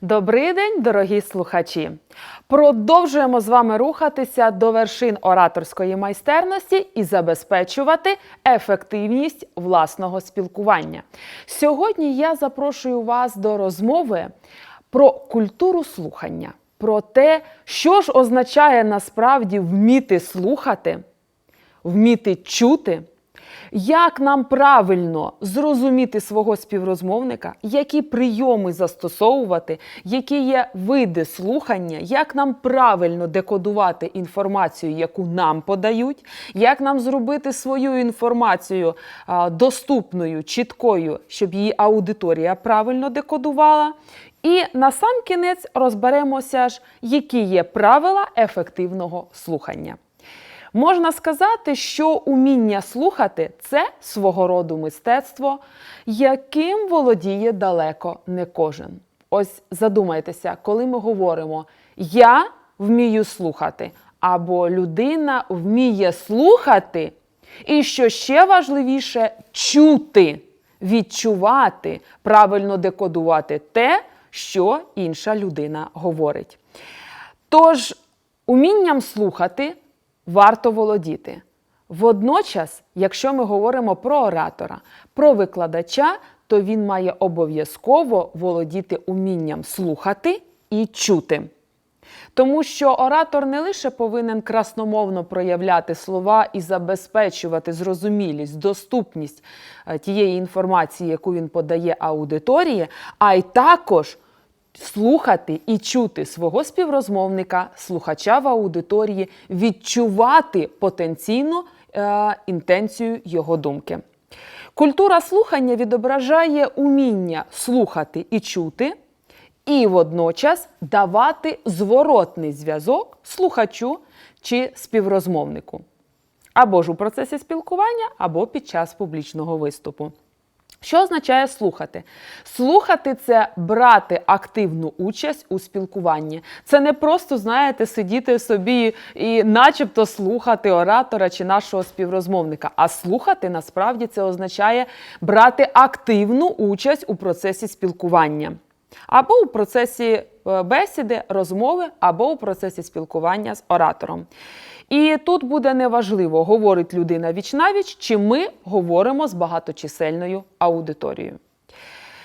Добрий день, дорогі слухачі! Продовжуємо з вами рухатися до вершин ораторської майстерності і забезпечувати ефективність власного спілкування. Сьогодні я запрошую вас до розмови про культуру слухання, про те, що ж означає насправді вміти слухати, вміти чути. Як нам правильно зрозуміти свого співрозмовника, які прийоми застосовувати, які є види слухання, як нам правильно декодувати інформацію, яку нам подають, як нам зробити свою інформацію доступною, чіткою, щоб її аудиторія правильно декодувала. І на сам кінець розберемося ж, які є правила ефективного слухання. Можна сказати, що уміння слухати це свого роду мистецтво, яким володіє далеко не кожен. Ось задумайтеся, коли ми говоримо Я вмію слухати, або людина вміє слухати, і що ще важливіше чути, відчувати, правильно декодувати те, що інша людина говорить. Тож, умінням слухати варто володіти. Водночас, якщо ми говоримо про оратора, про викладача, то він має обов'язково володіти умінням слухати і чути. Тому що оратор не лише повинен красномовно проявляти слова і забезпечувати зрозумілість, доступність е, тієї інформації, яку він подає аудиторії, а й також слухати і чути свого співрозмовника, слухача в аудиторії, відчувати потенційну е, інтенцію його думки. Культура слухання відображає уміння слухати і чути, і водночас давати зворотний зв'язок слухачу чи співрозмовнику. Або ж у процесі спілкування, або під час публічного виступу. Що означає слухати? Слухати це брати активну участь у спілкуванні. Це не просто, знаєте, сидіти собі і начебто слухати оратора чи нашого співрозмовника. А слухати насправді це означає брати активну участь у процесі спілкування. Або у процесі е, бесіди, розмови, або у процесі спілкування з оратором. І тут буде неважливо, говорить людина віч-навіч, чи ми говоримо з багаточисельною аудиторією.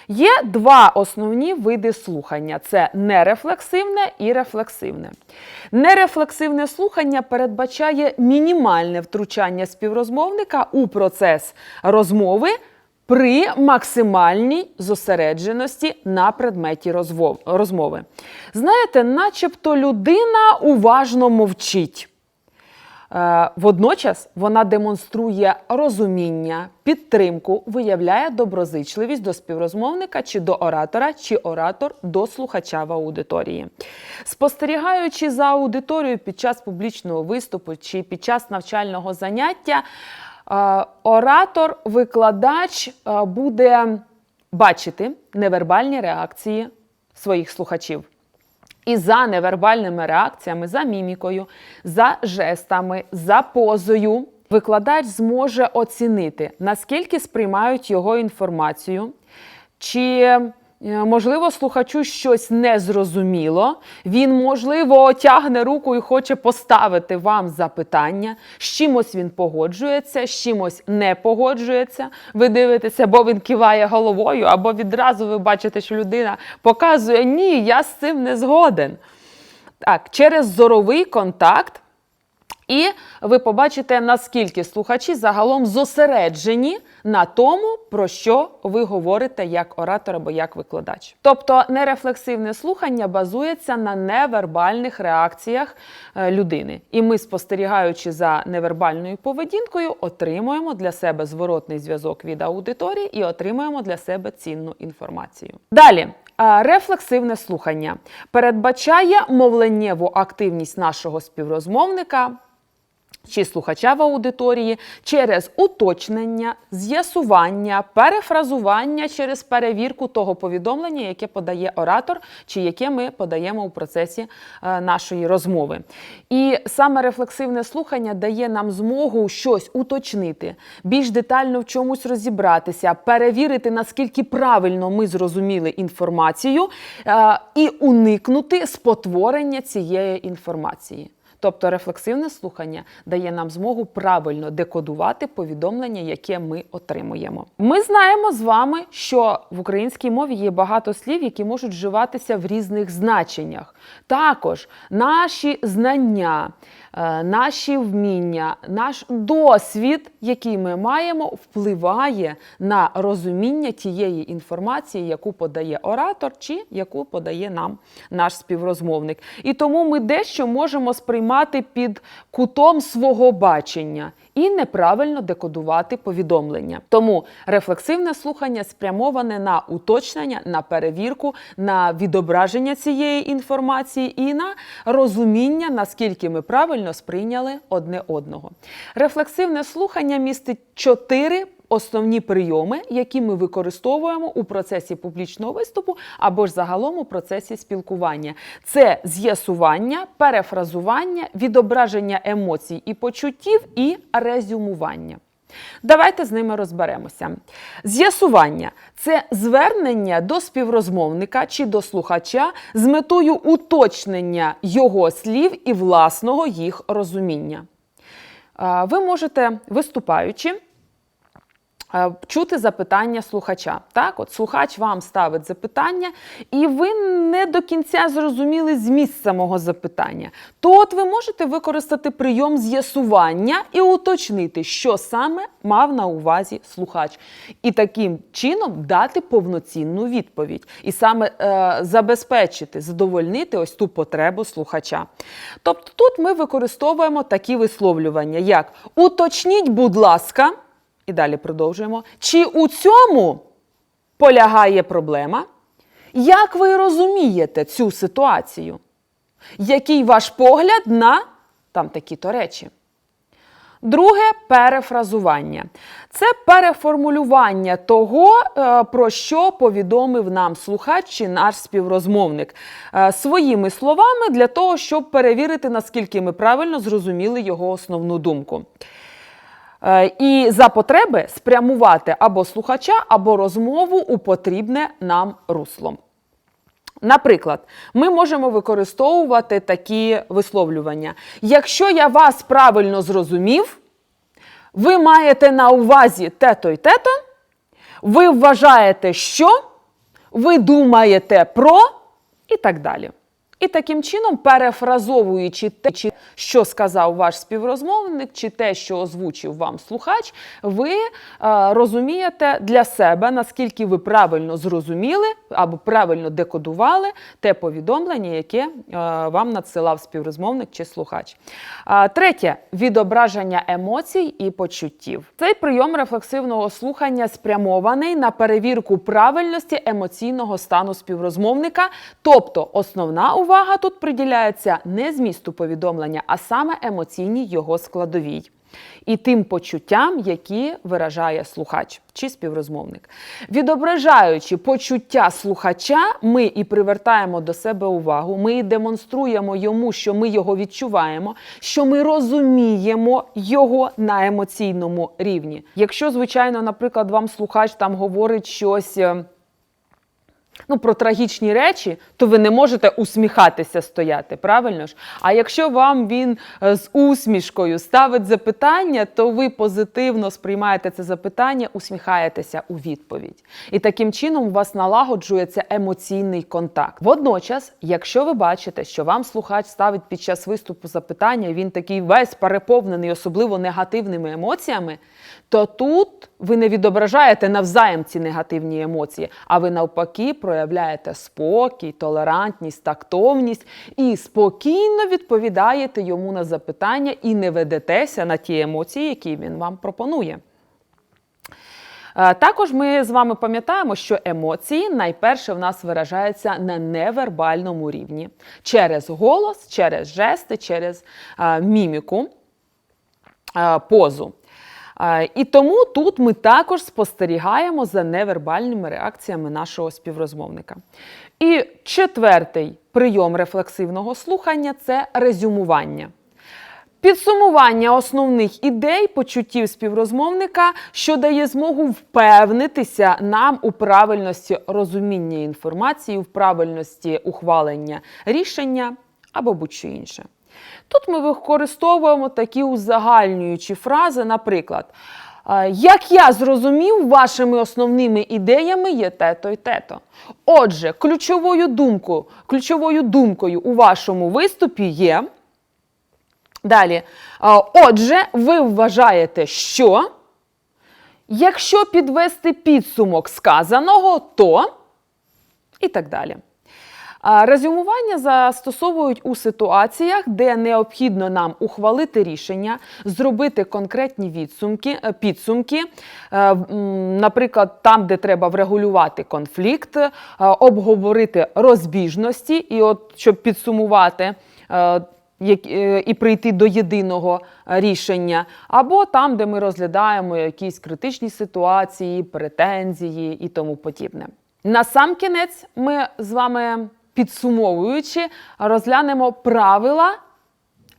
Є два основні види слухання: це нерефлексивне і рефлексивне. Нерефлексивне слухання передбачає мінімальне втручання співрозмовника у процес розмови при максимальній зосередженості на предметі розмови. Знаєте, начебто людина уважно мовчить. Е, Водночас вона демонструє розуміння, підтримку, виявляє доброзичливість до співрозмовника чи до оратора, чи оратор до слухача в аудиторії. Спостерігаючи за аудиторією під час публічного виступу чи під час навчального заняття, е, оратор, викладач е, буде бачити невербальні реакції своїх слухачів. І за невербальними реакціями, за мімікою, за жестами, за позою, викладач зможе оцінити, наскільки сприймають його інформацію, чи Можливо, слухачу щось не зрозуміло. Він, можливо, тягне руку і хоче поставити вам запитання. З чимось він погоджується, з чимось не погоджується. Ви дивитеся, бо він киває головою, або відразу ви бачите, що людина показує Ні, я з цим не згоден. Так, через зоровий контакт. І ви побачите, наскільки слухачі загалом зосереджені на тому, про що ви говорите як оратор або як викладач. Тобто нерефлексивне слухання базується на невербальних реакціях е, людини. І ми, спостерігаючи за невербальною поведінкою, отримуємо для себе зворотний зв'язок від аудиторії і отримуємо для себе цінну інформацію. Далі. Е, Рефлексивне слухання передбачає мовленнєву активність нашого співрозмовника чи слухача в аудиторії через уточнення, з'ясування, перефразування через перевірку того повідомлення, яке подає оратор, чи яке ми подаємо у процесі е, нашої розмови. І саме рефлексивне слухання дає нам змогу щось уточнити, більш детально в чомусь розібратися, перевірити, наскільки правильно ми зрозуміли інформацію, е, і уникнути спотворення цієї інформації. Тобто рефлексивне слухання дає нам змогу правильно декодувати повідомлення, яке ми отримуємо. Ми знаємо з вами, що в українській мові є багато слів, які можуть вживатися в різних значеннях. Також наші знання, наші вміння, наш досвід, який ми маємо, впливає на розуміння тієї інформації, яку подає оратор, чи яку подає нам наш співрозмовник. І тому ми дещо можемо сприймати під кутом свого бачення і неправильно декодувати повідомлення. Тому рефлексивне слухання спрямоване на уточнення, на перевірку, на відображення цієї інформації і на розуміння, наскільки ми правильно сприйняли одне одного. Рефлексивне слухання містить чотири основні прийоми, які ми використовуємо у процесі публічного виступу або ж загалом у процесі спілкування. Це з'ясування, перефразування, відображення емоцій і почуттів і резюмування. Давайте з ними розберемося. З'ясування це звернення до співрозмовника чи до слухача з метою уточнення його слів і власного їх розуміння. Ви можете, виступаючи, чути запитання слухача. Так, от слухач вам ставить запитання, і ви не до кінця зрозуміли зміст самого запитання. То от ви можете використати прийом з'ясування і уточнити, що саме мав на увазі слухач, і таким чином дати повноцінну відповідь, і саме е, забезпечити, задовольнити ось ту потребу слухача. Тобто тут ми використовуємо такі висловлювання, як уточніть, будь ласка. І далі продовжуємо. Чи у цьому полягає проблема? Як ви розумієте цю ситуацію? Який ваш погляд на там такі-то речі? Друге перефразування. Це переформулювання того, е, про що повідомив нам слухач чи наш співрозмовник е, своїми словами для того, щоб перевірити, наскільки ми правильно зрозуміли його основну думку. Е, І за потреби спрямувати або слухача, або розмову у потрібне нам русло. Наприклад, ми можемо використовувати такі висловлювання. Якщо я вас правильно зрозумів, ви маєте на увазі те-то і те-то, ви вважаєте, що, ви думаєте про і так далі. І таким чином, перефразовуючи те, що сказав ваш співрозмовник, чи те, що озвучив вам слухач, ви е, розумієте для себе, наскільки ви правильно зрозуміли або правильно декодували те повідомлення, яке е, вам надсилав співрозмовник чи слухач. А, третє відображення емоцій і почуттів. Цей прийом рефлексивного слухання спрямований на перевірку правильності емоційного стану співрозмовника, тобто основна увага тут приділяється не змісту повідомлення, а саме емоційній його складовій. І тим почуттям, які виражає слухач чи співрозмовник. Відображаючи почуття слухача, ми і привертаємо до себе увагу, ми і демонструємо йому, що ми його відчуваємо, що ми розуміємо його на емоційному рівні. Якщо, звичайно, наприклад, вам слухач там говорить щось. Ну, про трагічні речі, то ви не можете усміхатися стояти, правильно ж? А якщо вам він е, з усмішкою ставить запитання, то ви позитивно сприймаєте це запитання, усміхаєтеся у відповідь. І таким чином у вас налагоджується емоційний контакт. Водночас, якщо ви бачите, що вам слухач ставить під час виступу запитання, він такий весь переповнений, особливо негативними емоціями, то тут ви не відображаєте навзаєм ці негативні емоції, а ви навпаки проявляєте спокій, толерантність, тактовність і спокійно відповідаєте йому на запитання і не ведетеся на ті емоції, які він вам пропонує. Е, Також ми з вами пам'ятаємо, що емоції найперше в нас виражаються на невербальному рівні через голос, через жести, через е, міміку. е, позу. Е, І тому тут ми також спостерігаємо за невербальними реакціями нашого співрозмовника. І четвертий прийом рефлексивного слухання це резюмування. Підсумування основних ідей, почуттів співрозмовника, що дає змогу впевнитися нам у правильності розуміння інформації, в правильності ухвалення рішення або будь-що інше. Тут ми використовуємо такі узагальнюючі фрази, наприклад, «Е, як я зрозумів, вашими основними ідеями є те-то і те-то. Отже, ключовою думкою, ключовою думкою у вашому виступі є. Далі. Отже, ви вважаєте, що якщо підвести підсумок сказаного, то і так далі. Резюмування застосовують у ситуаціях, де необхідно нам ухвалити рішення, зробити конкретні відсумки, е, підсумки, е, наприклад, там, де треба врегулювати конфлікт, е, обговорити розбіжності, і от щоб підсумувати. і прийти до єдиного рішення, або там, де ми розглядаємо якісь критичні ситуації, претензії і тому подібне. На сам кінець ми з вами підсумовуючи розглянемо правила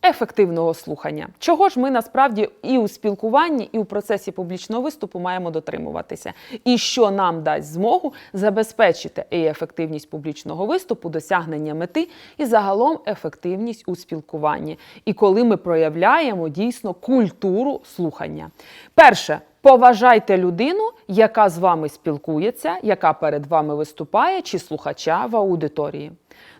ефективного слухання. Чого ж ми насправді і у спілкуванні, і у процесі публічного виступу маємо дотримуватися, і що нам дасть змогу забезпечити і ефективність публічного виступу, досягнення мети і загалом ефективність у спілкуванні. І коли ми проявляємо дійсно культуру слухання. Перше. Поважайте людину, яка з вами спілкується, яка перед вами виступає, чи слухача в аудиторії.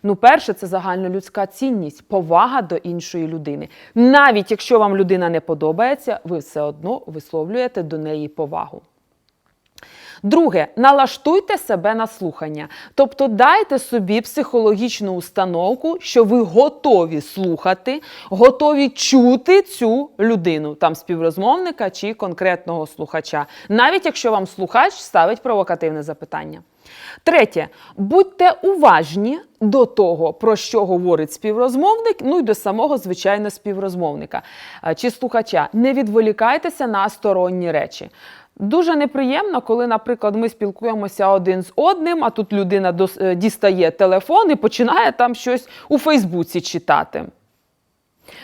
Ну, перше, це загальнолюдська цінність, повага до іншої людини. Навіть якщо вам людина не подобається, ви все одно висловлюєте до неї повагу. Друге, налаштуйте себе на слухання. Тобто дайте собі психологічну установку, що ви готові слухати, готові чути цю людину, там співрозмовника чи конкретного слухача, навіть якщо вам слухач ставить провокативне запитання. Третє, будьте уважні до того, про що говорить співрозмовник, ну і до самого звичайно співрозмовника чи слухача. Не відволікайтеся на сторонні речі. Дуже неприємно, коли, наприклад, ми спілкуємося один з одним, а тут людина е, дістає телефон і починає там щось у Фейсбуці читати.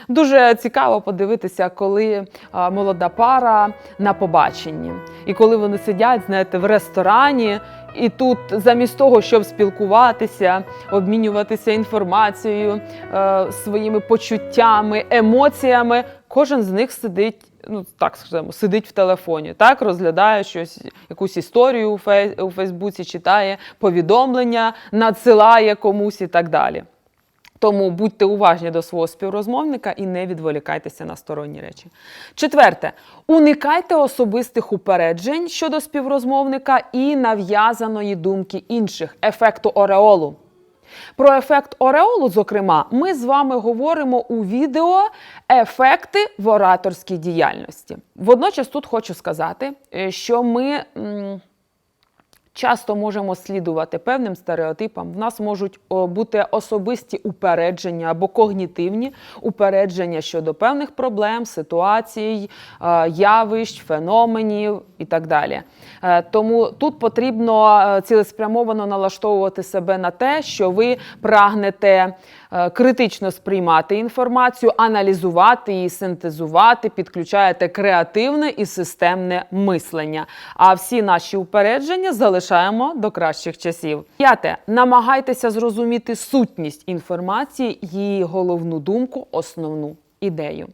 Дуже цікаво подивитися, коли а, молода пара на побаченні, і коли вони сидять, знаєте, в ресторані, і тут замість того, щоб спілкуватися, обмінюватися інформацією, е, своїми почуттями, емоціями, кожен з них сидить. Ну, так скажемо, сидить в телефоні, так розглядає щось, якусь історію у, фей, у Фейсбуці, читає повідомлення, надсилає комусь і так далі. Тому будьте уважні до свого співрозмовника і не відволікайтеся на сторонні речі. Четверте, уникайте особистих упереджень щодо співрозмовника і нав'язаної думки інших, ефекту ореолу. Про ефект ореолу, зокрема, ми з вами говоримо у відео ефекти в ораторській діяльності. Водночас тут хочу сказати, е, що ми. Часто можемо слідувати певним стереотипам. В нас можуть бути особисті упередження або когнітивні упередження щодо певних проблем, ситуацій, е, явищ, феноменів і так далі. Е, Тому тут потрібно е, цілеспрямовано налаштовувати себе на те, що ви прагнете критично сприймати інформацію, аналізувати її, синтезувати, підключаєте креативне і системне мислення. А всі наші упередження залишаємо до кращих часів. П'яте. Намагайтеся зрозуміти сутність інформації, її головну думку, основну ідею.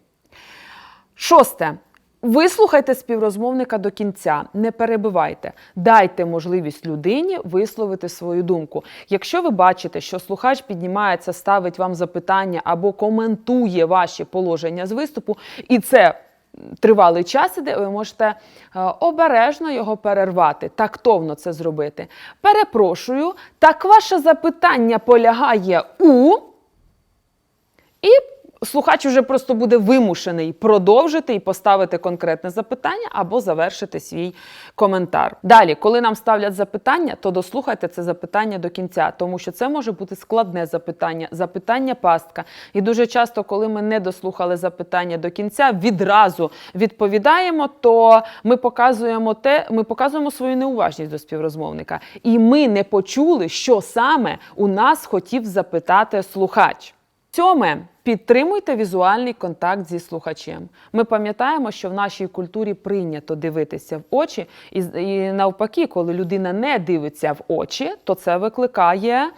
Шосте. Вислухайте співрозмовника до кінця, не перебивайте, дайте можливість людині висловити свою думку. Якщо ви бачите, що слухач піднімається, ставить вам запитання або коментує ваші положення з виступу, і це тривалий час іде, ви можете е, обережно його перервати, тактовно це зробити. Перепрошую, так ваше запитання полягає у. І слухач вже просто буде вимушений продовжити і поставити конкретне запитання або завершити свій коментар. Далі, коли нам ставлять запитання, то дослухайте це запитання до кінця, тому що це може бути складне запитання, запитання пастка. І дуже часто, коли ми не дослухали запитання до кінця, відразу відповідаємо, то ми показуємо те, ми показуємо свою неуважність до співрозмовника. І ми не почули, що саме у нас хотів запитати слухач. Сьоме. Підтримуйте візуальний контакт зі слухачем. Ми пам'ятаємо, що в нашій культурі прийнято дивитися в очі, і, і навпаки, коли людина не дивиться в очі, то це викликає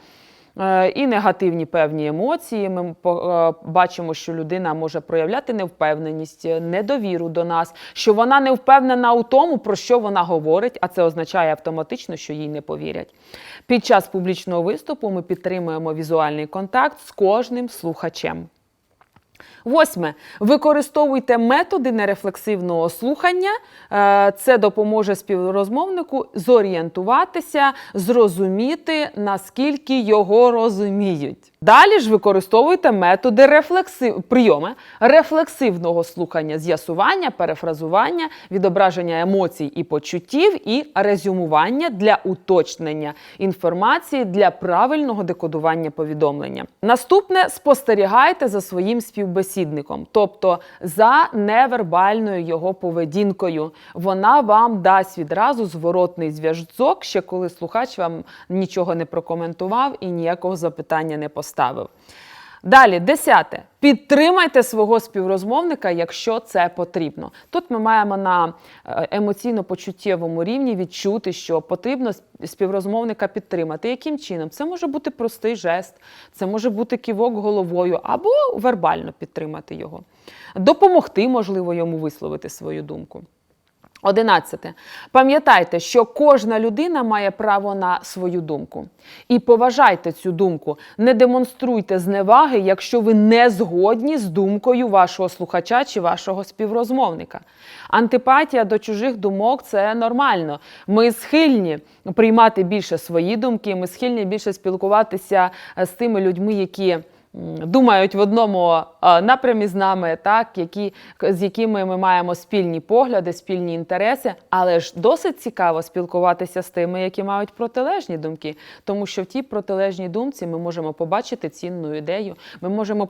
е, і негативні певні емоції. Ми е, бачимо, що людина може проявляти невпевненість, недовіру до нас, що вона не впевнена у тому, про що вона говорить, а це означає автоматично, що їй не повірять. Під час публічного виступу ми підтримуємо візуальний контакт з кожним слухачем. Восьме. Використовуйте методи нерефлексивного слухання. Е, Це допоможе співрозмовнику зорієнтуватися, зрозуміти, наскільки його розуміють. Далі ж використовуйте методи рефлексив... прийоми рефлексивного слухання, з'ясування, перефразування, відображення емоцій і почуттів і резюмування для уточнення інформації для правильного декодування повідомлення. Наступне спостерігайте за своїм співбесідником, тобто за невербальною його поведінкою. Вона вам дасть відразу зворотний зв'язок, ще коли слухач вам нічого не прокоментував і ніякого запитання не поставив. Далі, десяте. Підтримайте свого співрозмовника, якщо це потрібно. Тут ми маємо на е, емоційно-почуттєвому рівні відчути, що потрібно співрозмовника підтримати. Яким чином? Це може бути простий жест, це може бути кивок головою або вербально підтримати його. Допомогти, можливо, йому висловити свою думку. Одинадцяте. Пам'ятайте, що кожна людина має право на свою думку. І поважайте цю думку. Не демонструйте зневаги, якщо ви не згодні з думкою вашого слухача чи вашого співрозмовника. Антипатія до чужих думок це нормально. Ми схильні приймати більше свої думки, ми схильні більше спілкуватися е, з тими людьми, які думають в одному е, напрямі з нами, так, які, з якими ми маємо спільні погляди, спільні інтереси, але ж досить цікаво спілкуватися з тими, які мають протилежні думки, тому що в тій протилежній думці ми можемо побачити цінну ідею, ми можемо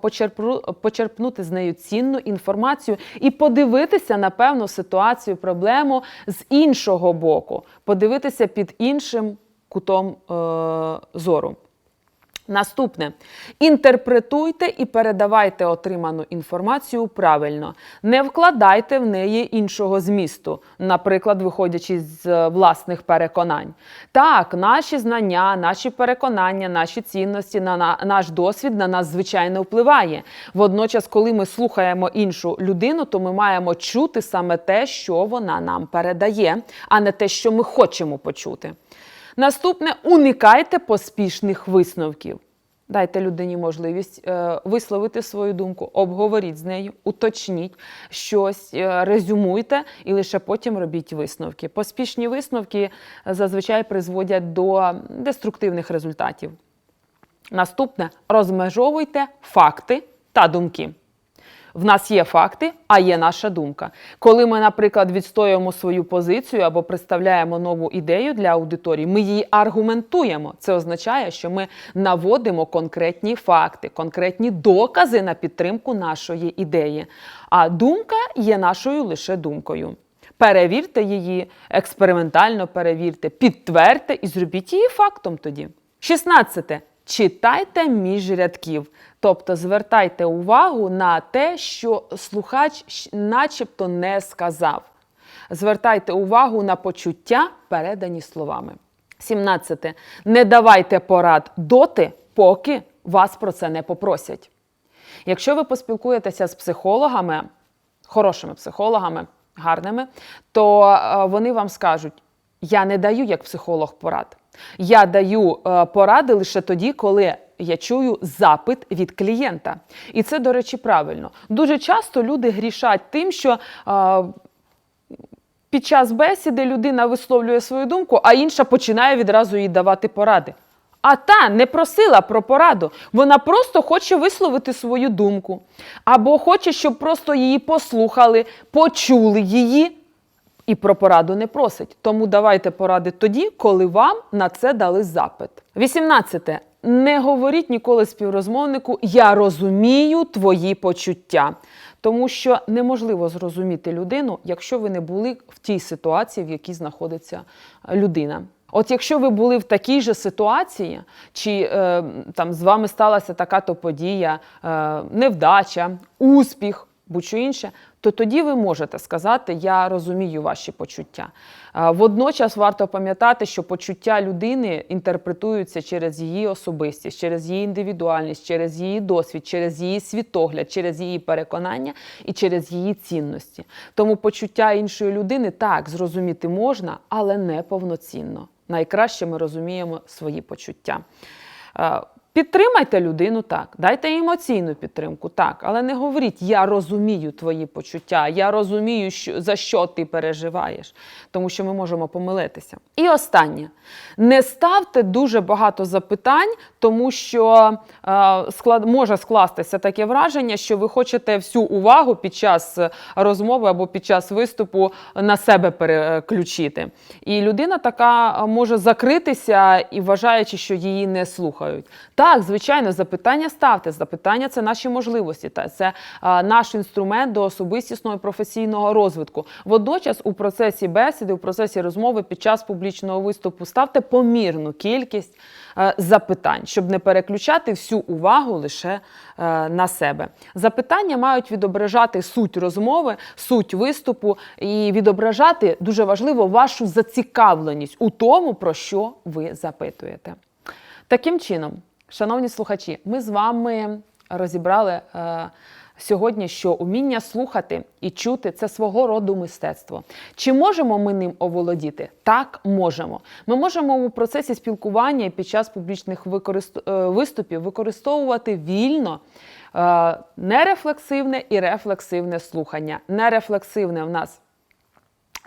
почерпнути з нею цінну інформацію і подивитися на певну ситуацію, проблему з іншого боку, подивитися під іншим кутом е- зору. Наступне інтерпретуйте і передавайте отриману інформацію правильно. Не вкладайте в неї іншого змісту, наприклад, виходячи з е, власних переконань. Так, наші знання, наші переконання, наші цінності, на, на наш досвід на нас звичайно впливає. Водночас, коли ми слухаємо іншу людину, то ми маємо чути саме те, що вона нам передає, а не те, що ми хочемо почути. Наступне уникайте поспішних висновків. Дайте людині можливість е, висловити свою думку, обговоріть з нею, уточніть щось, е, резюмуйте і лише потім робіть висновки. Поспішні висновки е, зазвичай призводять до деструктивних результатів. Наступне розмежовуйте факти та думки. В нас є факти, а є наша думка. Коли ми, наприклад, відстоюємо свою позицію або представляємо нову ідею для аудиторії, ми її аргументуємо. Це означає, що ми наводимо конкретні факти, конкретні докази на підтримку нашої ідеї. А думка є нашою лише думкою. Перевірте її, експериментально перевірте, підтвердьте і зробіть її фактом тоді. 16. Читайте між рядків, тобто звертайте увагу на те, що слухач начебто не сказав. Звертайте увагу на почуття, передані словами. 17. Не давайте порад доти, поки вас про це не попросять. Якщо ви поспілкуєтеся з психологами, хорошими психологами, гарними, то е, вони вам скажуть: я не даю як психолог порад. Я даю е, поради лише тоді, коли я чую запит від клієнта. І це, до речі, правильно. Дуже часто люди грішать тим, що. е, під час бесіди людина висловлює свою думку, а інша починає відразу їй давати поради. А та не просила про пораду. Вона просто хоче висловити свою думку. Або хоче, щоб просто її послухали, почули її і про пораду не просить. Тому давайте поради тоді, коли вам на це дали запит. 18. Не говоріть ніколи співрозмовнику Я розумію твої почуття. Тому що неможливо зрозуміти людину, якщо ви не були в тій ситуації, в якій знаходиться людина. От якщо ви були в такій же ситуації, чи е, там з вами сталася така то подія, е, невдача, успіх, будь-що інше, то тоді ви можете сказати Я розумію ваші почуття. Водночас варто пам'ятати, що почуття людини інтерпретуються через її особистість, через її індивідуальність, через її досвід, через її світогляд, через її переконання і через її цінності. Тому почуття іншої людини так зрозуміти можна, але не повноцінно. Найкраще ми розуміємо свої почуття. Підтримайте людину так, дайте емоційну підтримку, так, але не говоріть Я розумію твої почуття, я розумію, що, за що ти переживаєш, тому що ми можемо помилитися. І останнє: не ставте дуже багато запитань, тому що е, склад, може скластися таке враження, що ви хочете всю увагу під час розмови або під час виступу на себе переключити. І людина така може закритися і вважаючи, що її не слухають. Так, звичайно, запитання ставте. Запитання це наші можливості, та це а, наш інструмент до особистісного і професійного розвитку. Водночас, у процесі бесіди, у процесі розмови під час публічного виступу ставте помірну кількість е, запитань, щоб не переключати всю увагу лише е, на себе. Запитання мають відображати суть розмови, суть виступу і відображати дуже важливо вашу зацікавленість у тому, про що ви запитуєте. Таким чином, шановні слухачі, ми з вами розібрали е, сьогодні, що уміння слухати і чути це свого роду мистецтво. Чи можемо ми ним оволодіти? Так, можемо. Ми можемо у процесі спілкування під час публічних використ... е, виступів використовувати вільно. е, Нерефлексивне і рефлексивне слухання. Нерефлексивне в нас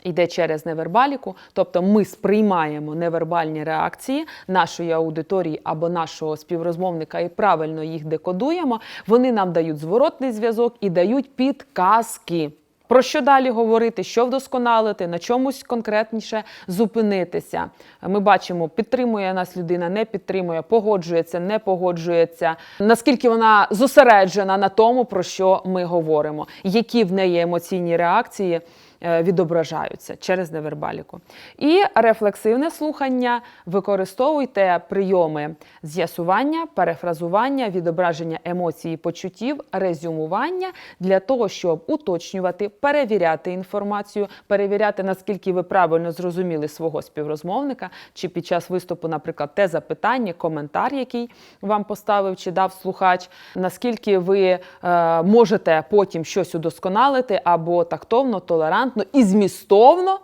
йде через невербаліку, тобто ми сприймаємо невербальні реакції нашої аудиторії або нашого співрозмовника і правильно їх декодуємо. Вони нам дають зворотний зв'язок і дають підказки. Про що далі говорити, що вдосконалити, на чомусь конкретніше зупинитися. Ми бачимо, підтримує нас людина, не підтримує, погоджується, не погоджується. Наскільки вона зосереджена на тому, про що ми говоримо, які в неї емоційні реакції відображаються через невербаліку. І рефлексивне слухання використовуйте прийоми з'ясування, перефразування, відображення емоцій почуттів, резюмування для того, щоб уточнювати, перевіряти інформацію, перевіряти, наскільки ви правильно зрозуміли свого співрозмовника, чи під час виступу, наприклад, те запитання, коментар, який вам поставив чи дав слухач, наскільки ви е, можете потім щось удосконалити або тактовно, толерантно і змістовно.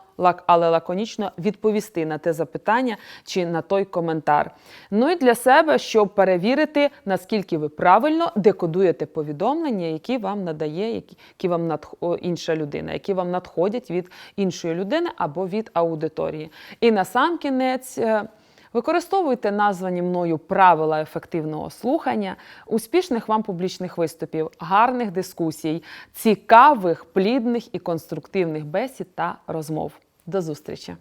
Але лаконічно відповісти на те запитання чи на той коментар. Ну і для себе, щоб перевірити, наскільки ви правильно декодуєте повідомлення, які вам надає, які, вам надх... інша людина, які вам надходять від іншої людини або від аудиторії. І на сам кінець. Використовуйте названі мною правила ефективного слухання, успішних вам публічних виступів, гарних дискусій, цікавих, плідних і конструктивних бесід та розмов. До зустрічі!